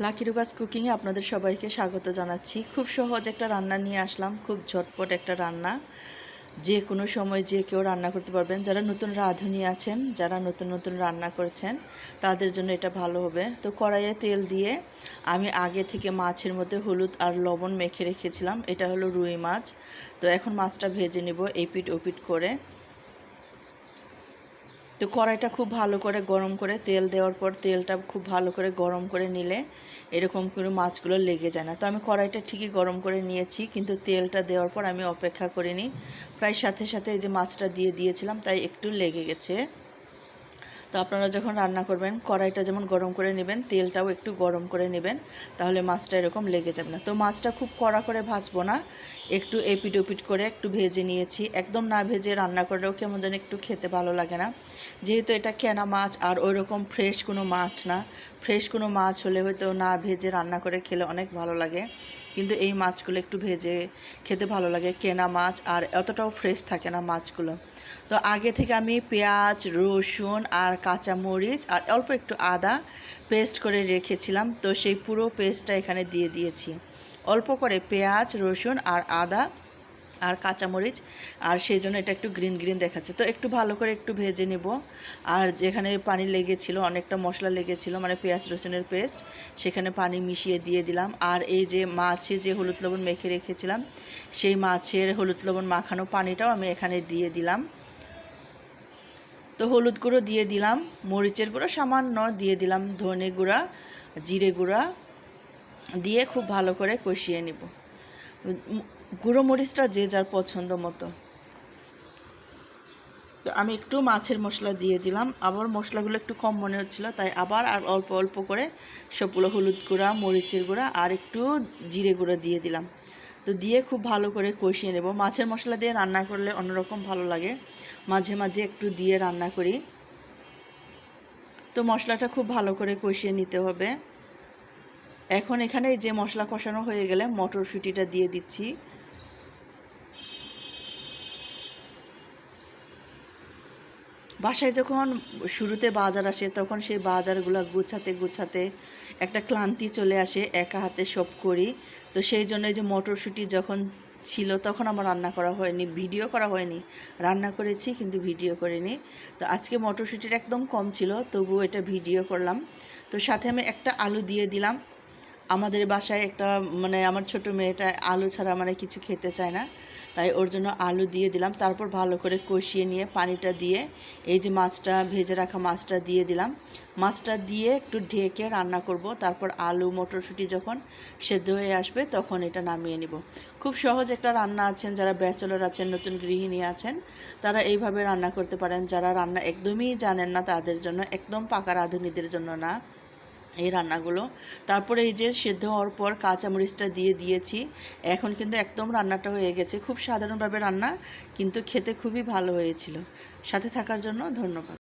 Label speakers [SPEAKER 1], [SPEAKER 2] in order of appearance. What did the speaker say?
[SPEAKER 1] Lucky রুকাস কুকিংয়ে আপনাদের সবাইকে স্বাগত জানাচ্ছি। খুব সহজ একটা রান্না নিয়ে আসলাম, খুব ঝটপট একটা রান্না। যে কোনো সময় যে কেউ রান্না করতে পারবেন। যারা নতুন রাঁধুনি আছেন, যারা নতুন নতুন রান্না করছেন, তাদের জন্য এটা ভালো হবে। তো কড়াইয়ে তেল দিয়ে আমি আগে থেকে মাছের মধ্যে হলুদ আর লবণ মেখে রেখেছিলাম। এটা হলো রুই মাছ। তো এখন মাছটা ভেজে নেব এপিট ওপিট করে। তো কড়াইটা খুব ভালো করে গরম করে তেল দেওয়ার পর তেলটা খুব ভালো করে গরম করে নিলে এরকম করে মাছগুলো লেগে যায় না। তো আমি কড়াইটা ঠিকই গরম করে নিয়েছি, কিন্তু তেলটা দেওয়ার পর আমি অপেক্ষা করিনি। প্রায় সাথে সাথে এই যে মাছটা দিয়ে দিয়েছিলাম, তাই একটু লেগে গেছে। তো আপনারা যখন রান্না করবেন, কড়াইটা যেমন গরম করে নেবেন, তেলটাও একটু গরম করে নেবেন, তাহলে মাছটা এরকম লেগে যাবে না। তো মাছটা খুব কড়া করে ভাজবো না, একটু এপিট ওপিট করে একটু ভেজে নিয়েছি। একদম না ভেজে রান্না করলেও কেমন যেন একটু খেতে ভালো লাগে না। যেহেতু এটা কেনা মাছ আর ওই রকম ফ্রেশ কোনো মাছ না ফ্রেশ কোনো মাছ হলে হয়তো না ভেজে রান্না করে খেলে অনেক ভালো লাগে। কিন্তু এই মাছগুলো একটু ভেজে খেতে ভালো লাগে, কেনা মাছ, আর অতটাও ফ্রেশ থাকে না মাছগুলো। তো আগে থেকে আমি পেঁয়াজ, রসুন আর কাঁচামরিচ আর অল্প একটু আদা পেস্ট করে রেখেছিলাম। তো সেই পুরো পেস্টটা এখানে দিয়ে দিয়েছি। অল্প করে পেঁয়াজ, রসুন আর আদা আর কাঁচামরিচ, আর সেই জন্য এটা একটু গ্রিন গ্রিন দেখাচ্ছে। তো একটু ভালো করে একটু ভেজে নেব। আর যেখানে পানি লেগেছিল, অনেকটা মশলা লেগেছিল মানে পেঁয়াজ রসুনের পেস্ট, সেখানে পানি মিশিয়ে দিয়ে দিলাম। আর এই যে মাছে যে হলুদ লবণ মেখে রেখেছিলাম, সেই মাছের হলুদ লবণ মাখানো পানিটাও আমি এখানে দিয়ে দিলাম। তো হলুদ গুঁড়ো দিয়ে দিলাম, মরিচের গুঁড়ো সামান্য দিয়ে দিলাম, ধনে গুঁড়া, জিরে গুঁড়া, দিয়ে খুব ভালো করে কষিয়ে নিব। গুঁড়ো মরিচটা যে যার পছন্দ মতো। আমি একটু মাছের মশলা দিয়ে দিলাম। আবার মশলাগুলো একটু কম মনে হচ্ছিল, তাই আবার আর অল্প অল্প করে সবগুলো হলুদ গুঁড়া, মরিচের গুঁড়া আর একটু জিরে গুঁড়া দিয়ে দিলাম। তো দিয়ে খুব ভালো করে কষিয়ে নেব। মাছের মশলা দিয়ে রান্না করলে অন্যরকম ভালো লাগে। মাঝে মাঝে একটু দিয়ে রান্না করি। তো মশলাটা খুব ভালো করে কষিয়ে নিতে হবে। এখন এখানে যে মশলা কষানো হয়ে গেলে মটরশুঁটিটা দিয়ে দিচ্ছি। বাসায় যখন শুরুতে বাজার আসে, তখন সেই বাজারগুলো গুছাতে গুছাতে একটা ক্লান্তি চলে আসে, একা হাতে সব করি। তো সেই জন্য যে মটরশুঁটি যখন ছিল, তখন আমার রান্না করা হয়নি, ভিডিও করা হয়নি। রান্না করেছি কিন্তু ভিডিও করিনি। তো আজকে মটরশুঁটির একদম কম ছিল, তবুও এটা ভিডিও করলাম। তো সাথে আমি একটা আলু দিয়ে দিলাম। আমাদের বাসায় একটা মানে আমার ছোট মেয়েটা আলু ছাড়া মানে কিছু খেতে চায় না। তাই ওর জন্য আলু দিয়ে দিলাম। তারপর ভালো করে কষিয়ে নিয়ে পানিটা দিয়ে, এই যে মাছটা, ভেজে রাখা মাছটা দিয়ে দিলাম। মাছটা দিয়ে একটু ঢেকে রান্না করব। তারপর আলু, মটরশুঁটি যখন সেদ্ধ হয়ে আসবে তখন এটা নামিয়ে নিব। খুব সহজ একটা রান্না আছেন, যারা ব্যাচেলর আছেন, নতুন গৃহিণী আছেন, তারা এইভাবে রান্না করতে পারেন। যারা রান্না একদমই জানেন না, তাদের জন্য একদম পাকা রাঁধুনিদের জন্য না। এই রান্নাগুলো। তারপরে এই যে সেদ্ধ হওয়ার পর কাঁচামরিচটা দিয়ে দিয়েছি। এখন কিন্তু একদম রান্নাটা হয়ে গেছে। খুব সাধারণভাবে রান্না, কিন্তু খেতে খুবই ভালো হয়েছিল। সাথে থাকার জন্য ধন্যবাদ।